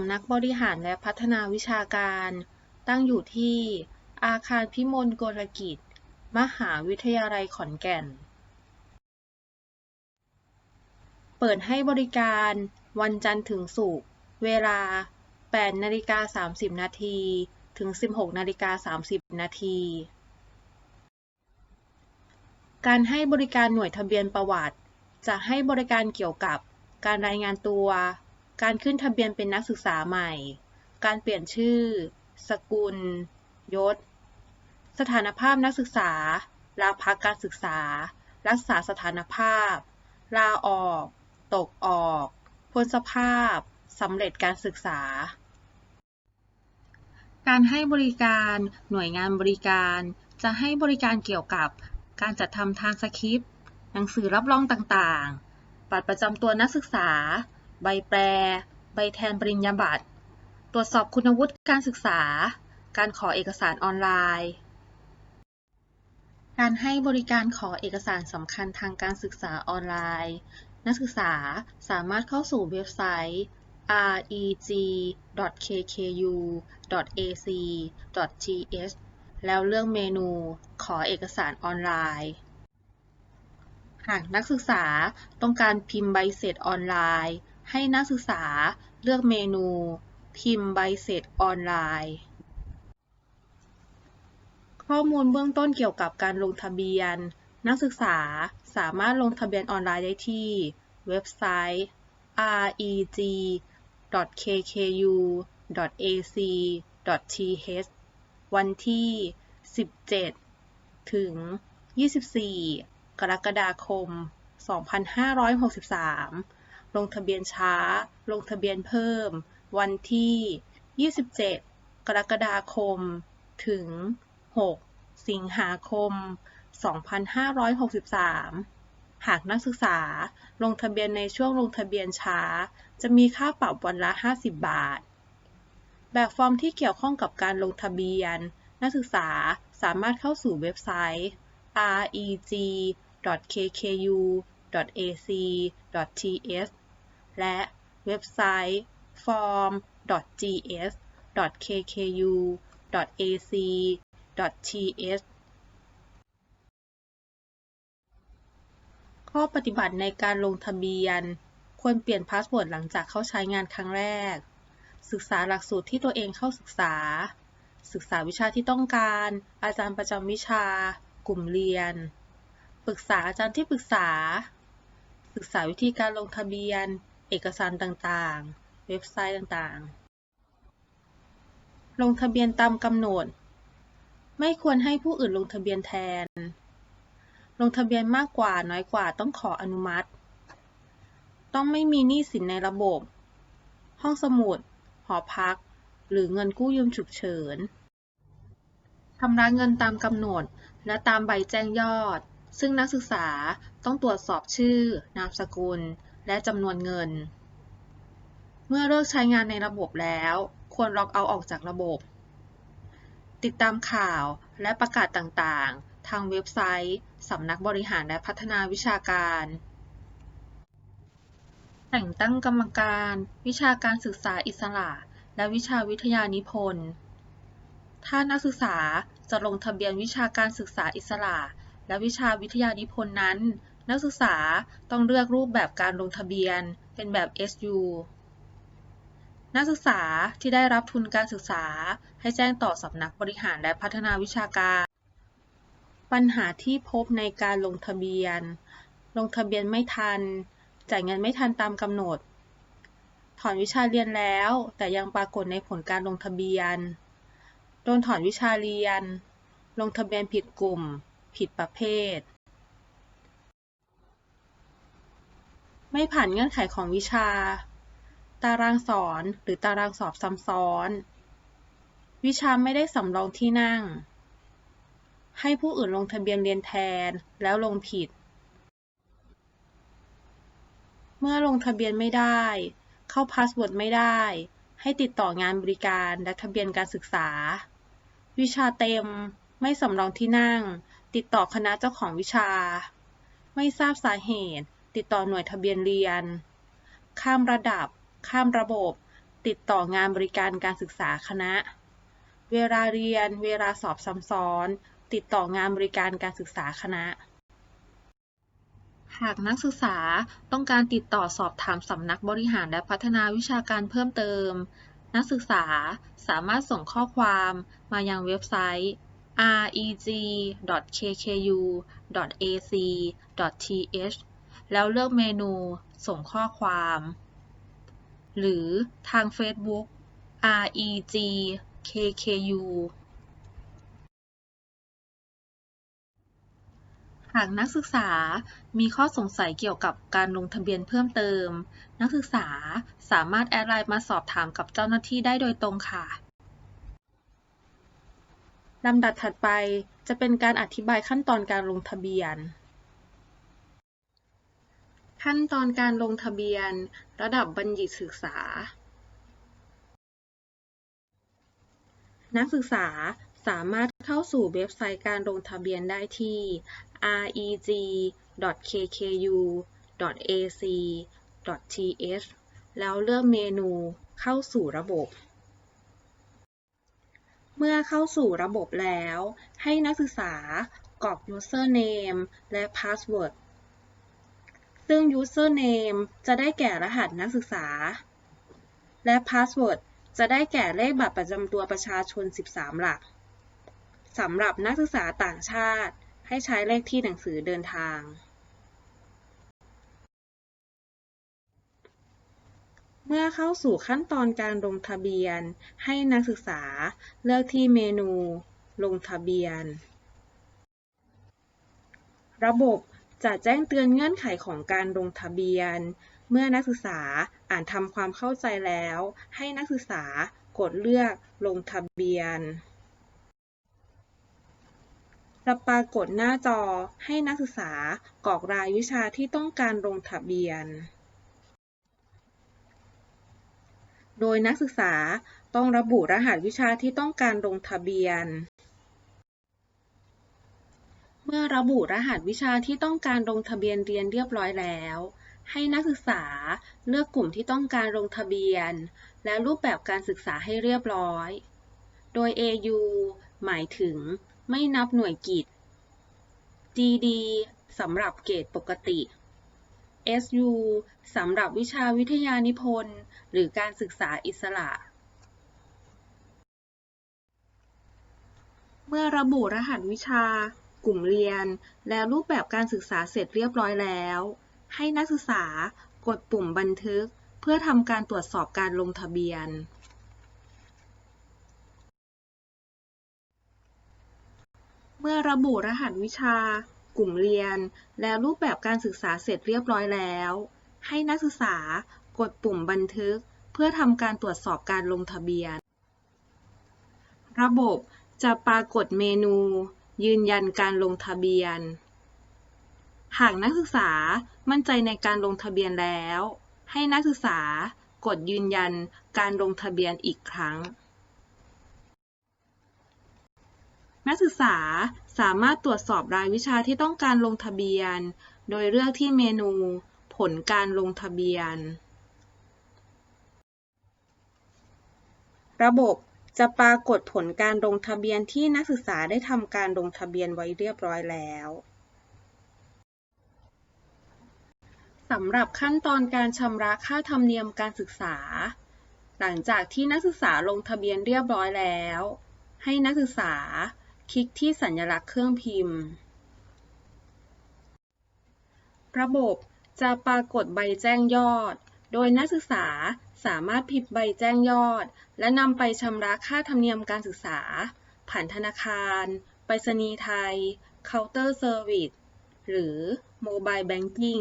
ำนักบริหารและพัฒนาวิชาการ ตั้งอยู่ที่ อาคารพิมลโกลกิจ มหาวิทยาลัยขอนแก่น เปิดให้บริการวันจันทร์ถึงศุกร์ เวลา 8นาฬิกา30 นาที ถึง 16นาฬิกา30 นาที การให้บริการหน่วยทะเบียนประวัติ จะให้บริการเกี่ยวกับการรายงานตัว การขึ้นทะเบียนเป็นนักศึกษาใหม่ การเปลี่ยนชื่อ สกุล ยศ สถานภาพนักศึกษา ลาพักการศึกษา รักษาสถานภาพ ลาออก ตกออกพ้นสภาพ สำเร็จการศึกษา การให้บริการ หน่วยงานบริการ จะให้บริการเกี่ยวกับ การจัดทำทานสคริปต์ หนังสือรับรองต่างๆ บัตรประจำตัวนักศึกษา ใบแปลใบแทนปริญญาบัตร ตรวจสอบคุณวุฒิการศึกษา การขอเอกสารออนไลน์ การให้บริการขอเอกสารสำคัญทางการศึกษาออนไลน์ นักศึกษาสามารถเข้าสู่เว็บไซต์ reg.kkU.ac.th แล้วเลือกเมนูขอเอกสารออนไลน์ หากนักศึกษาต้องการพิมพ์ใบเสร็จออนไลน์ ให้นักศึกษาเลือกเมนู พิมพ์ใบเสร็จออนไลน์ ข้อมูลเบื้องต้นเกี่ยวกับการลงทะเบียน นักศึกษาสามารถลงทะเบียนออนไลน์ได้ที่ เว็บไซต์ reg.kkU.ac.th วันที่ 17 ถึง 24 กรกฎาคม 2563 ลงทะเบียนช้า ลงทะเบียนเพิ่ม วันที่ 27 กรกฎาคม ถึง 6 สิงหาคม 2563 หากนักศึกษาลงทะเบียนในช่วงลงทะเบียนช้า จะมีค่าปรับวันละ 50 บาท แบบฟอร์มที่เกี่ยวข้องกับการลงทะเบียน นักศึกษาสามารถเข้าสู่เว็บไซต์ reg.kkU.ac.th และเว็บไซต์ form.gs.kkU.ac.th ข้อปฏิบัติในการลงทะเบียน ควรเปลี่ยนพาสเวิร์ดหลังจากเข้าใช้งานครั้งแรก ศึกษาหลักสูตรที่ตัวเองเข้าศึกษา ศึกษาวิชาที่ต้องการ อาจารย์ประจำวิชา กลุ่มเรียน ปรึกษาอาจารย์ที่ปรึกษา ศึกษาวิธีการลงทะเบียน เอกสารต่างๆ เว็บไซต์ต่างๆ ลงทะเบียนตามกำหนด ไม่ควรให้ผู้อื่นลงทะเบียนแทน ลงทะเบียนมากกว่าน้อยกว่าต้องขออนุมัติ ต้องไม่มีหนี้สินในระบบ ห้องสมุด หอพัก หรือเงินกู้ยืมฉุกเฉินชำระเงินตามกำหนด และตามใบแจ้งยอด ซึ่งนักศึกษาต้องตรวจสอบชื่อ นามสกุล และจำนวนเงิน เมื่อเลิกใช้งานในระบบแล้ว ควรล็อกเอาออกจากระบบ ติดตามข่าวและประกาศต่างๆ ทางเว็บไซต์สำนักบริหารและพัฒนาวิชาการ แต่งตั้งกรรมการ วิชาการศึกษาอิสระ และวิชาวิทยานิพนธ์ ถ้านักศึกษาจะลงทะเบียนวิชาการศึกษาอิสระ และวิชาวิทยานิพนธ์นั้น นักศึกษาต้องเลือกรูปแบบการลงทะเบียนเป็นแบบ SU นักศึกษาที่ได้รับทุนการศึกษาให้แจ้งต่อสำนักบริหารและพัฒนาวิชาการ ปัญหาที่พบในการลงทะเบียน ลงทะเบียนไม่ทัน จ่ายเงินไม่ทันตามกำหนด ถอนวิชาเรียนแล้วแต่ยังปรากฏในผลการลงทะเบียน โดนถอนวิชาเรียน ลงทะเบียนผิดกลุ่ม ผิดประเภท ไม่ผ่านเงื่อนไขของวิชา ตารางสอนหรือตารางสอบซ้ำซ้อน วิชาไม่ได้สำรองที่นั่ง ให้ผู้อื่นลงทะเบียนเรียนแทนแล้วลงผิด เมื่อลงทะเบียนไม่ได้ เข้าพาสเวิร์ดไม่ได้ ให้ติดต่องานบริการและทะเบียนการศึกษา วิชาเต็ม ไม่สำรองที่นั่ง ติดต่อคณะเจ้าของวิชา ไม่ทราบสาเหตุ ติดต่อหน่วยทะเบียนเรียน ข้ามระดับ ข้ามระบบ ติดต่องานบริการการศึกษาคณะ เวลาเรียน เวลาสอบซ้ำซ้อน ติดต่องานบริการการศึกษาคณะ หากนักศึกษาต้องการติดต่อสอบถามสำนักบริหารและพัฒนาวิชาการเพิ่มเติม นักศึกษาสามารถส่งข้อความมายังเว็บไซต์ reg.kkU.ac.th แล้วเลือกเมนูส่งข้อความ หรือทาง Facebook reg.kkU หากนักศึกษามีข้อสงสัยเกี่ยวกับการลงทะเบียนเพิ่มเติม นักศึกษาสามารถแอดไลน์มาสอบถามกับเจ้าหน้าที่ได้โดยตรงค่ะลำดับถัดไปจะเป็นการอธิบายขั้นตอนการลงทะเบียน ขั้นตอนการลงทะเบียน ระดับบัณฑิตศึกษา นักศึกษาสามารถเข้าสู่เว็บไซต์การลงทะเบียนได้ที่ reg.kkU.ac.th แล้วเลือกเมนูเข้าสู่ระบบ เมื่อเข้าสู่ระบบแล้ว ให้นักศึกษากรอก username และ password ซึ่ง username จะได้แก่รหัสนักศึกษา และ password จะได้แก่เลขบัตรประจำตัวประชาชน 13 หลัก สำหรับนักศึกษาต่างชาติ ให้ใช้เลขที่หนังสือเดินทาง เมื่อเข้าสู่ขั้นตอนการลงทะเบียน ให้นักศึกษาเลือกที่เมนู ลงทะเบียน ระบบ จะแจ้งเตือนเงื่อนไขของการลงทะเบียน เมื่อนักศึกษาอ่านทำความเข้าใจแล้ว ให้นักศึกษากดเลือกลงทะเบียน จะปรากฏหน้าจอให้นักศึกษากรอกรายวิชาที่ต้องการลงทะเบียน โดยนักศึกษาต้องระบุรหัสวิชาที่ต้องการลงทะเบียน เมื่อระบุรหัสวิชาที่ต้องการลงทะเบียนเรียนเรียบร้อยแล้ว ให้นักศึกษาเลือกกลุ่มที่ต้องการลงทะเบียน และรูปแบบการศึกษาให้เรียบร้อย โดย AU หมายถึงไม่นับหน่วยกิต DD สำหรับเกรดปกติ SU สำหรับวิชาวิทยานิพนธ์ หรือการศึกษาอิสระ เมื่อระบุรหัสวิชา กลุ่มเรียน และรูปแบบการศึกษาเสร็จเรียบร้อยแล้ว ให้นักศึกษากดปุ่มบันทึก เพื่อทำการตรวจสอบการลงทะเบียน เมื่อระบุรหัสวิชา กลุ่มเรียน และรูปแบบการศึกษาเสร็จเรียบร้อยแล้ว ให้นักศึกษากดปุ่มบันทึก เพื่อทำการตรวจสอบการลงทะเบียน ระบบจะปรากฏเมนู ยืนยันการลงทะเบียน หากนักศึกษามั่นใจในการลงทะเบียนแล้ว ให้นักศึกษากดยืนยันการลงทะเบียนอีกครั้ง นักศึกษาสามารถตรวจสอบรายวิชาที่ต้องการลงทะเบียน โดยเลือกที่เมนู ผลการลงทะเบียน ระบบ จะปรากฏผลการลงทะเบียนที่นักศึกษาได้ทำการลงทะเบียนไว้เรียบร้อยแล้วสำหรับขั้นตอนการชำระค่าธรรมเนียมการศึกษา หลังจากที่นักศึกษาลงทะเบียนเรียบร้อยแล้ว ให้นักศึกษาคลิกที่สัญลักษณ์เครื่องพิมพ์ ระบบจะปรากฏใบแจ้งยอด โดยนักศึกษาสามารถพิมพ์ใบแจ้งยอด และนำไปชำระค่าธรรมเนียมการศึกษา ผ่านธนาคาร ไปรษณีย์ไทย เคาน์เตอร์เซอร์วิส หรือโมบายแบงกิ้ง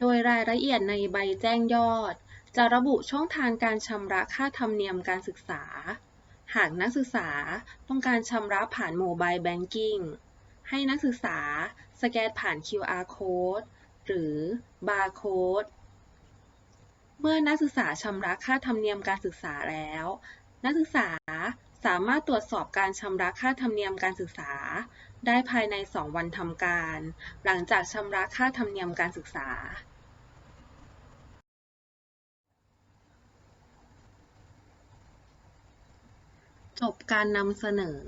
โดยรายละเอียดในใบแจ้งยอด จะระบุช่องทางการชำระค่าธรรมเนียมการศึกษา หากนักศึกษาต้องการชำระผ่านโมบายแบงกิ้งให้นักศึกษาสแกนผ่าน QR Code หรือบาร์โค้ด เมื่อนักศึกษาชำระค่าธรรมเนียมการศึกษาแล้ว นักศึกษาสามารถตรวจสอบการชำระค่าธรรมเนียมการศึกษา ได้ภายใน 2 วันทำการ หลังจากชำระค่าธรรมเนียมการศึกษาจบการนำเสนอ